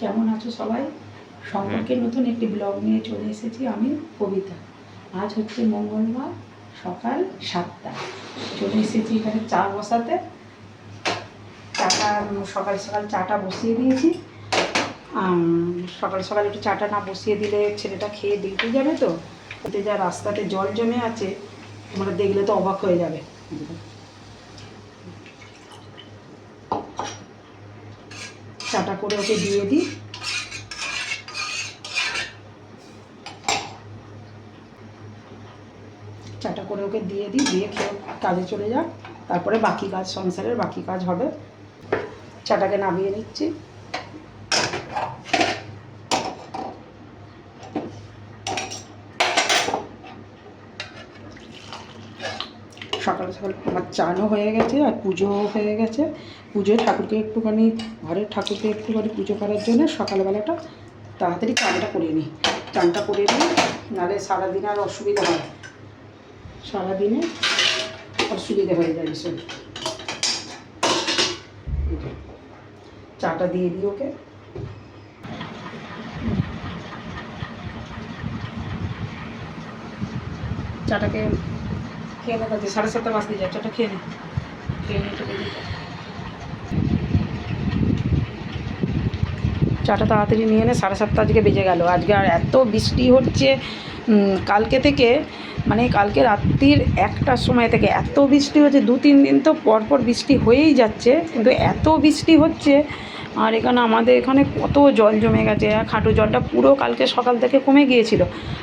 কেমন আছো সবাই? সম্পর্কে নতুন একটি ব্লগ নিয়ে চলে এসেছি আমি কবিতা। আজ হচ্ছে মঙ্গলবার সকাল সাতটা। চলে এসেছি এখানে চা বসাতে। চাটা সকাল সকাল চাটা বসিয়ে দিয়েছি। সকাল সকাল একটু চাটা না বসিয়ে দিলে ছেলেটা খেয়ে ডিউটি যাবে তো? যা রাস্তাতে জল জমে আছে তোমরা দেখলে তো অবাক হয়ে যাবে। চাটা করে ওকে দিয়ে দিই। চাটা করে ওকে দিয়ে দিই, দিয়ে খেয়ে কাজে চলে যাক। তারপরে বাকি কাজ, সংসারের বাকি কাজ হবে। চাটাকে নামিয়ে নিচ্ছি। সকাল সকাল আমার চানও হয়ে গেছে আর পুজোও হয়ে গেছে। পুজোয় ঠাকুরকে একটুখানি ঘরের ঠাকুরকে একটুখানি পুজো করার জন্য সকালবেলাটা তাড়াতাড়ি চানটা করে নিই। চানটা করে নিই, নাহলে সারাদিন আর অসুবিধা হয়। সারাদিনে অসুবিধা হয়ে যায় ভীষণ। চাটা দিয়ে দিই ওকে। চাটাকে খেয়ে নেব সাড়ে সাতটা বাজতে যায়, চাটা খেয়ে নে। খেয়ে যেতে চাটা তাড়াতাড়ি নিয়ে এনে সাড়ে সাতটা আজকে বেজে গেল। আজকে আর এত বৃষ্টি হচ্ছে কালকে থেকে মানে কালকে রাত্রির একটার সময় থেকে এত বৃষ্টি হচ্ছে, দু তিন দিন তো পরপর বৃষ্টি হয়েই যাচ্ছে, কিন্তু এত বৃষ্টি হচ্ছে, আর এখানে আমাদের এখানে কত জল জমে গেছে এক হাঁটু জলটা পুরো কালকে সকাল থেকে কমে গিয়েছিল।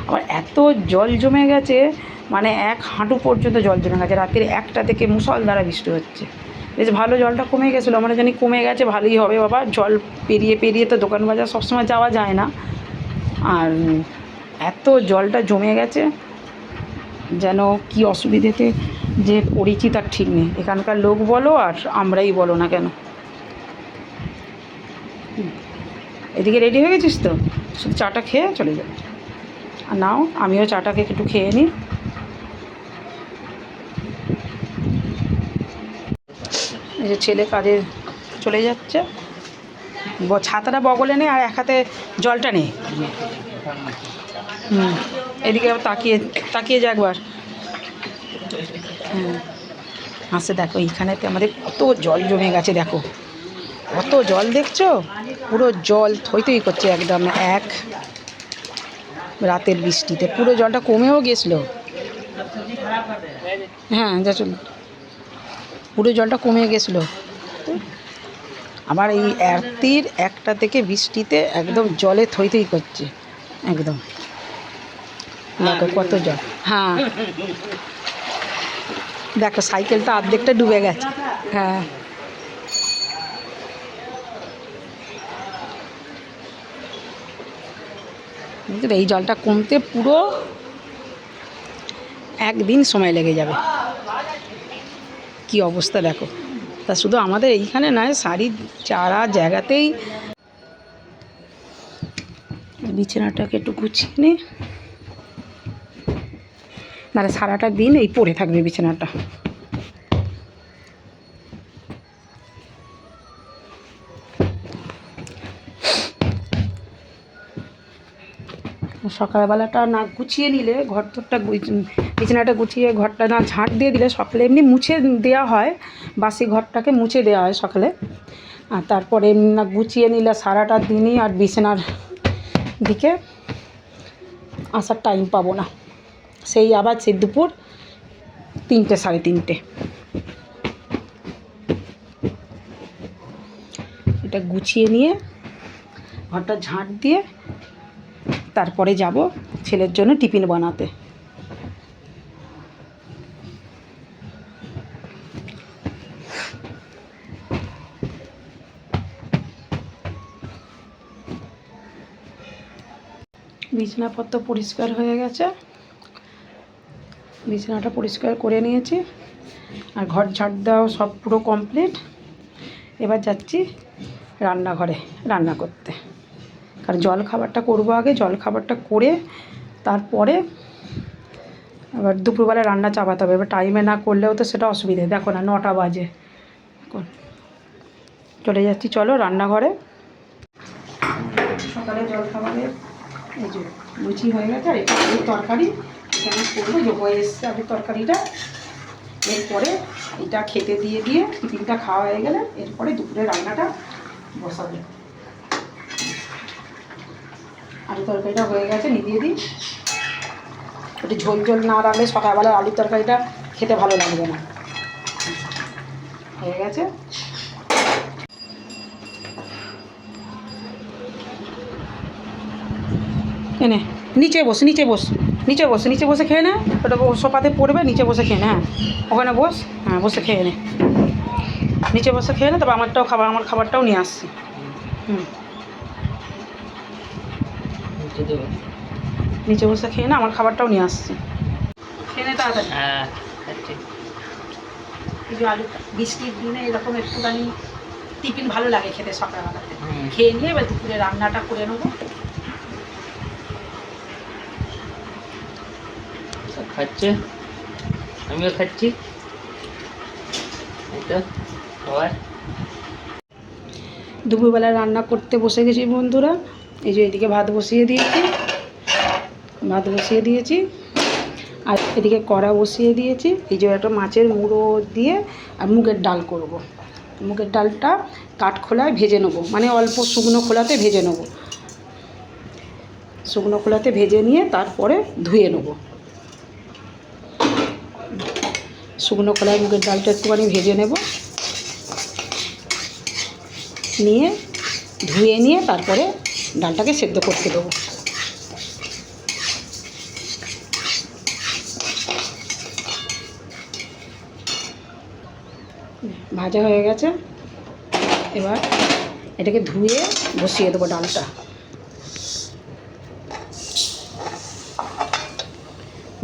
আবার এত জল জমে গেছে মানে এক হাঁটু পর্যন্ত জল জমে গেছে, রাত্রির একটা থেকে মুসলধারা বৃষ্টি হচ্ছে। বেশ ভালো জলটা কমে গেছিল, আমরা জানি কমে গেছে, ভালোই হবে বাবা। জল পেরিয়ে পেরিয়ে তো দোকান বাজার সবসময় যাওয়া যায় না। আর এত জলটা জমে গেছে, যেন কি অসুবিধেতে যে পড়েছি তার ঠিক নেই। এখানকার লোক বলো আর আমরাই বলো না কেন। এদিকে রেডি হয়ে গেছিস তো? শুধু চাটা খেয়ে চলে যাবে আর নাও, আমিও চাটাকে একটু খেয়ে নিই যে ছেলে কাজে চলে যাচ্ছে। ছাতাটা বগলে নেই আর এক হাতে জলটা নেই। হুম, এদিকে তাকিয়ে তাকিয়ে যা একবার। হ্যাঁ আসে দেখো, এইখানেতে আমাদের কত জল জমে গেছে, দেখো। কত জল দেখছ? পুরো জল থই থই করছে একদম, এক। রাতের বৃষ্টিতে পুরো জলটা কমেও গেছিল। হ্যাঁ যা চল। পুরো জলটা কমে গেছিল। আবার এই রাত্রির একটা থেকে বৃষ্টিতে একদম জলে থই থই করছে। একদম। কত জল। হ্যাঁ। দেখো সাইকেলটা অর্ধেকটা ডুবে গেছে। হ্যাঁ। এই জলটা কমতে পুরো একদিন সময় লেগে যাবে। কি অবস্থা দেখো। তা শুধু আমাদের এইখানে নয় শাড়ির চারা জায়গাতেই। বিছানাটাকে একটু গুছিয়ে নে। নাহলে সারাটা দিন এই পরে থাকবে বিছানাটা। সকালবেলাটা না গুছিয়ে নিলে ঘর তোরটা বিছানাটা গুছিয়ে ঘরটা না ঝাঁট দিয়ে দিলে সকালে এমনি মুছে দেওয়া হয়, বাসি ঘরটাকে মুছে দেওয়া হয় সকালে। আর তারপরে এমনি না গুছিয়ে নিলে সারাটা দিনই আর বিছানার দিকে আসার টাইম পাবো না। সেই আবার সেই দুপুর তিনটে, সাড়ে তিনটে। এটা গুছিয়ে নিয়ে ঘরটা ঝাঁট দিয়ে তারপরে যাব ছেলের জন্য টিফিন বানাতে। বিছানাপত্র পরিষ্কার হয়ে গেছে। বিছানাটা পরিষ্কার করে নিয়েছি। আর ঘর ঝাড় দেওয়া সব পুরো কমপ্লিট এবার যাচ্ছি রান্নাঘরে রান্না করতে। কারণ জল খাবারটা করব আগে, জল খাবারটা করে তারপরে এবার দুপুরবেলা রান্না চাপাতে হবে। এবার টাইমে না করলেও তো সেটা অসুবিধে। দেখো না, নটা বাজে। এখন চলে যাচ্ছি, চলো রান্নাঘরে। সকালে জলখাবারে এই যে লুচি হয়ে গেছে, আর এটা আলুর তরকারি। এখানে করব, যে হয়ে এসছে আলুর তরকারিটা। এরপরে এটা খেতে দিয়ে দিয়ে টিফিনটা খাওয়া হয়ে গেলে এরপরে দুপুরে রান্নাটা বসাবে। আলু তরকারিটা হয়ে গেছে নিভিয়ে দিই। একটু ঝোল ঝোল না রাখলে সকালবেলা আলুর তরকারিটা খেতে ভালো লাগবে না। হয়ে গেছে। এনে নিচে বস নিচে বস নিচে বস, নিচে বসে খেয়ে নে। ওটা সোফাতে পড়বে, নিচে বসে খেয়ে নে হ্যাঁ। ওখানে বস হ্যাঁ বসে খেয়ে নে। নিচে বসে খেয়ে নে তবে আমারটাও খাবার, আমার খাবারটাও নিয়ে আসছি। হুম। নিচে বসে খেয়ে না আমার খাবারটাও নিয়ে আসছি। খেয়ে নে তাড়াতাড়ি। হ্যাঁ এই যে আলু বৃষ্টির দিনে এরকম একটুখানি টিফিন ভালো লাগে খেতে সকালবেলাতে। খেয়ে নিয়ে এবার দুপুরে রান্নাটা করে নেব। খাচ্ছে? আমিও খাচ্ছি। এই দুপুরবেলা রান্না করতে বসে গেছি বন্ধুরা। এই যে এদিকে ভাত বসিয়ে দিয়েছি, ভাত বসিয়ে দিয়েছি, আর এদিকে কড়া বসিয়ে দিয়েছি। এই যে একটা মাছের মুড়ো দিয়ে আর মুগের ডাল করব। মুগের ডালটা কাঠখোলায় ভেজে নেব মানে অল্প শুকনো খোলাতে ভেজে নেব। শুকনো খোলাতে ভেজে নিয়ে তারপরে ধুয়ে নেব। শুকনো খোলায় মুগের ডালটা একটুখানি ভেজে নেব। নিয়ে ধুয়ে নিয়ে তারপরে ডালটাকে সেদ্ধ করতে দেবো। ভাজা হয়ে গেছে। এবার এটাকে ধুয়ে বসিয়ে দেবো ডালটা।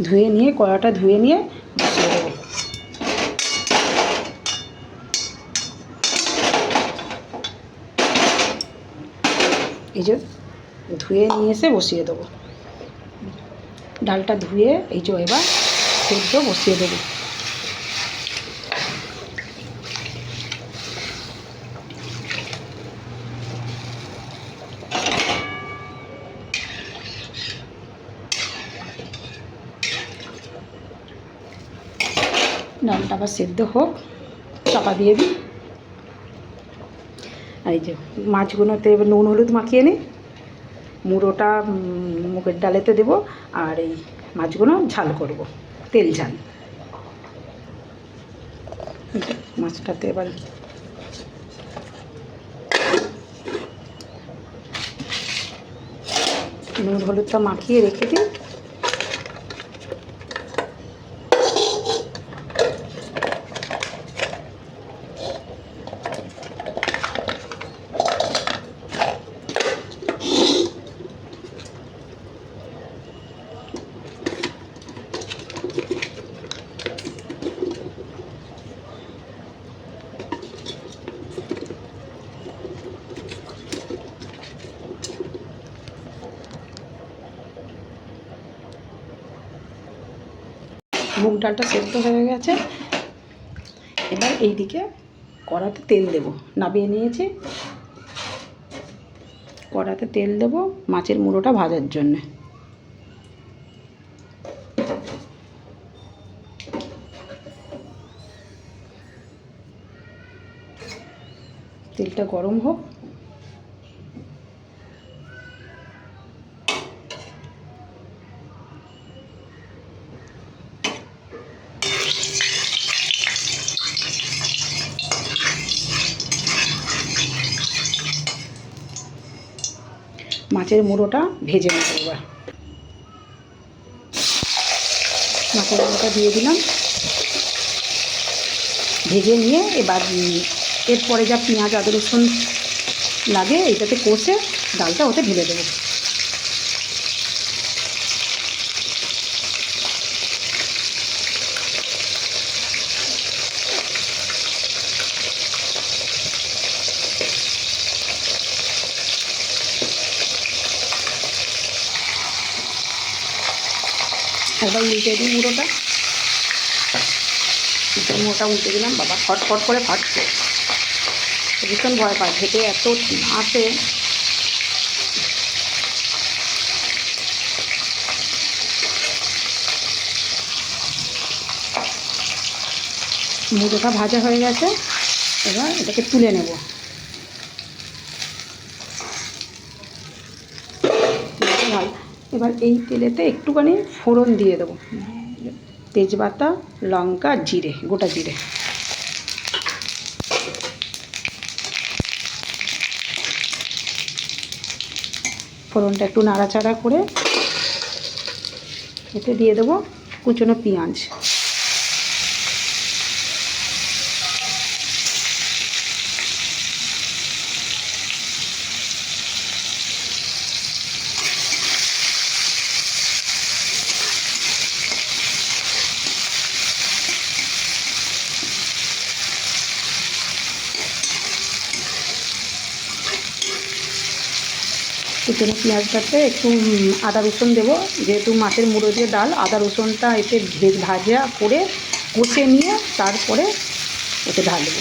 ধুয়ে নিয়ে কড়াটা ধুয়ে নিয়ে এই যে ধুয়ে নিয়ে এসে বসিয়ে দেবো। ডালটা ধুয়ে এই যে এবার সেদ্ধ বসিয়ে দেবো। ডালটা আবার সেদ্ধ হোক, চাপা দিয়ে দিই। এই যে মাছগুলোতে নুন, হলুদ মাখিয়ে নিই। মুড়োটা মুগের ডালেতে দেবো আর এই মাছগুলো ঝাল করব, তেল ঝাল। মাছটাতে এবার নুন, হলুদটা মাখিয়ে রেখে দিই। মুগ ডালটা সেদ্ধ হয়ে গেছে। এবার এই দিকে কড়াতে তেল দেব। নাবিয়ে নিয়েছি। কড়াতে তেল দেব মাছের মুড়োটা ভাজার জন্যে। তেলটা গরম হোক। মাছের মুড়োটা ভেজে নেব এবার। মাছের মুড়োটা দিয়ে দিলাম। ভেজে নিয়ে এবার এরপরে যা পেঁয়াজ, আদা, রসুন লাগে, এটাতে কষে ডালটা ওতে ঢেলে দেবো। উল্টে দিই মুড়োটা। মোটা উল্টে দিলাম, বাবা ফটফট করে ফাটছে ভীষণ ভয় পায় ভেটে এত আসে। মুড়োটা ভাজা হয়ে গেছে, এবার এটাকে তুলে নেব। এবার এই তেলেতে একটুখানি ফোড়ন দিয়ে দেবো। তেজপাতা, লঙ্কা, জিরে, গোটা জিরে। ফোড়নটা একটু নাড়াচাড়া করে এতে দিয়ে দেবো কুচনো পেঁয়াজ। কুচনো পেঁয়াজটাতে একটু আদা রসুন দেবো। যেহেতু মাছের মুড়ো দিয়ে ডাল, আদা রসুনটা এতে ভেজ ভাজা করে কষে নিয়ে তারপরে এতে ঢালবো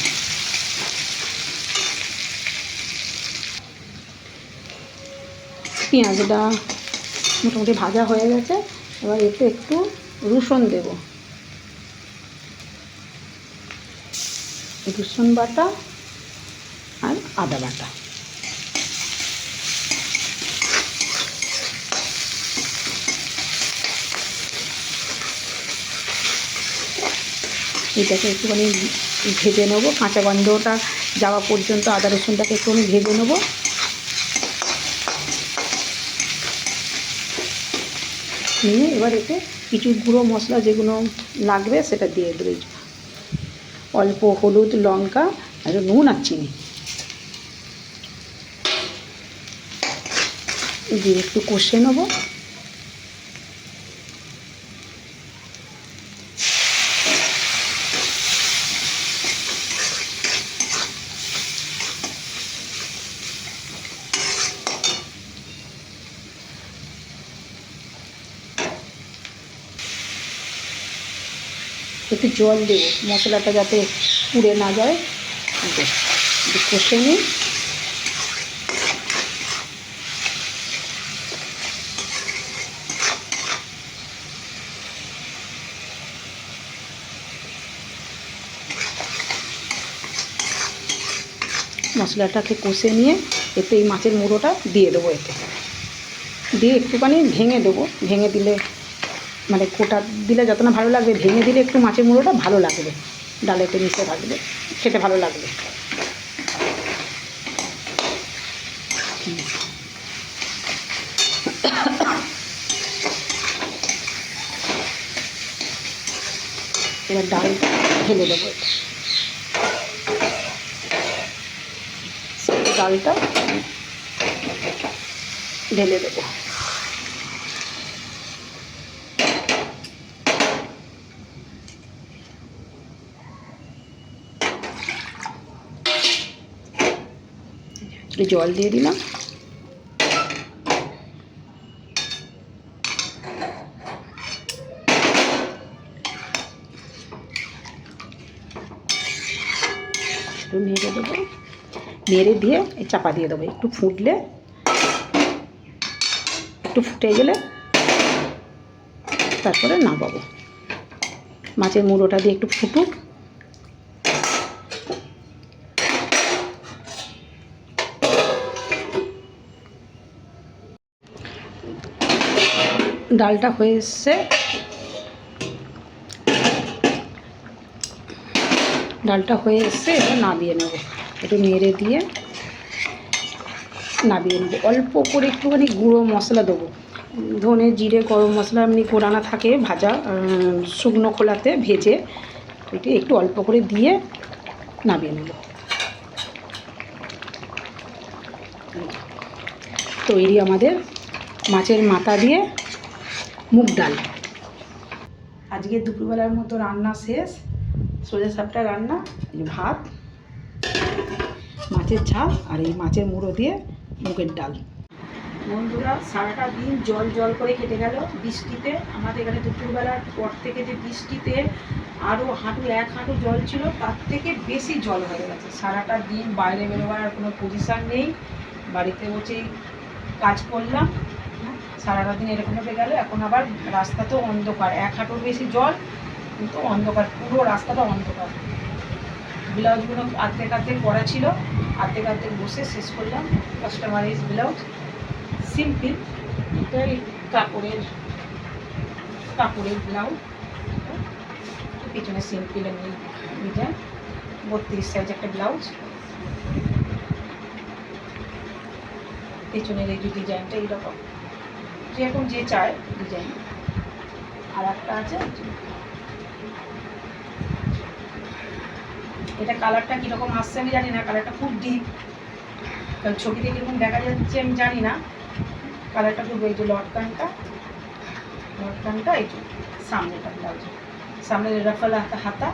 পেঁয়াজটা মোটামুটি ভাজা হয়ে গেছে, এবার এতে একটু রসুন দেব। রসুন বাটা আর আদা বাটা। এটাকে একটুখানি ভেজে নেব। কাঁচা গন্ধটা যাওয়া পর্যন্ত আদা রসুনটাকে একটুখানি ভেজে নেব। নিয়ে এবার এতে কিছু গুঁড়ো মশলা যেগুলো লাগবে সেটা দিয়ে দেবে। অল্প হলুদ, লঙ্কা, আর নুন আর চিনি। দিয়ে একটু কষে নেব। একটু জল দেবো মশলাটা যাতে পুড়ে না যায়। কষে নিই। মশলাটাকে কষে নিয়ে এতে এই মাছের মুড়োটা দিয়ে দেবো এতে। দিয়ে একটুখানি ভেঙে দেবো। ভেঙে দিলে মানে কোটা দিলে যত না ভালো লাগবে, ভেঙে দিলে একটু মাছের মুড়োটা ভালো লাগবে। ডালে ডালেতে মিশে থাকবে, খেতে ভালো লাগবে। এবার ডাল ঢেলে দেবো। ডালটা ঢেলে দেবো। একটু জল দিয়ে দিলাম। একটু নেড়ে দেবো। নেড়ে দিয়ে চাপা দিয়ে দেবো। একটু ফুটলে, একটু ফুটে গেলে তারপরে নামাবো। মাছের মুড়োটা দিয়ে একটু ফুটুক। ডালটা হয়ে এসছে। ডালটা হয়ে এসছে এটা নাবিয়ে নেব। একটু নেড়ে দিয়ে নাবিয়ে নেব। অল্প করে একটুখানি গুঁড়ো মশলা দেবো। ধনে জিরে, গরম মশলা এমনি কোরানা থাকে ভাজা শুকনো খোলাতে ভেজে ওইটি একটু অল্প করে দিয়ে নাবিয়ে নেব। তৈরি আমাদের মাছের মাথা দিয়ে মুগ ডাল। আজকে দুপুরবেলার মতো রান্না শেষ। সোজা সাপটা রান্না ভাত, মাছের ঝাল আর এই মাছের মুড়ো দিয়ে মুগের ডাল। বন্ধুরা, সারাটা দিন জল জল করে কেটে গেল বৃষ্টিতে। আমাদের এখানে দুপুরবেলার পর থেকে যে বৃষ্টিতে আরও হাঁটু এক হাঁটু জল ছিল, তার থেকে বেশি জল হয়ে গেছে। সারাটা দিন বাইরে বেরোবার কোনো পজিশান নেই। বাড়িতে বসেই কাজ করলাম। সারাটা দিন এরকমভাবে গেল, এখন আবার রাস্তা তো অন্ধকার, এক হাঁটুর বেশি জল, কিন্তু অন্ধকার, পুরো রাস্তাটা অন্ধকার। ব্লাউজগুলো আর্ধেক আর্ধেক পরা ছিল, আর্ধেক আর্ধেক বসে শেষ করলাম কাস্টমারাইজ ব্লাউজ সিম্পল এটাই কাপড়ের কাপড়ের ব্লাউজ। পিছনে সিম্পল এমনি ডিজাইন বত্রিশ সাইজ একটা ব্লাউজ। পেছনের এই ডিজাইনটা এইরকম যেরকম যে চায় ডিজাইন আর একটা আছে এটা কালারটা কীরকম আসছে আমি জানি না কালারটা খুব ডিপ কারণ ছবিতে কীরকম দেখা যাচ্ছে আমি জানি না। কালারটা খুব এই যে লটকানটা লটকানটা এই সামনেটা ব্লাউজ সামনে রাফাল হাতা হাতা।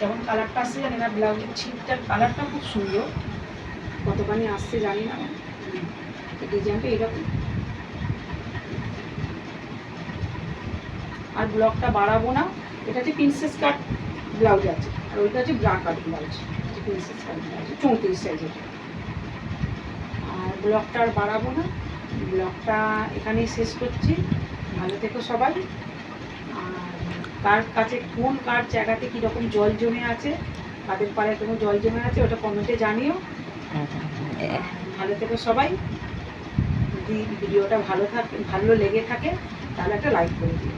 যেমন কালারটা আসছে জানি না ব্লাউজের ছিটটার কালারটা খুব সুন্দর। কতখানি আসছে জানি না। ডিজাইনটা এরকম। আর ব্লকটা বাড়াবো না। এটা হচ্ছে প্রিন্সেস কাট ব্লাউজ আছে। আর ওইটা হচ্ছে bra cut blouse princess cut blouse চৌত্রিশ সাইজের আর ব্লকটা আর বাড়াবো না। ব্লকটা এখানেই শেষ করছি। ভালো থেকো সবাই। কার কাছে, কোন কার জায়গাতে কীরকম জল জমে আছে কাদের পাড়ায় কোনো জল জমে আছে, ওটা কমেন্টে জানিও। ভালো থেকে সবাই। যদি ভিডিওটা ভালো থাকে, ভালো লেগে থাকে, তাহলে একটা লাইক করে দিও।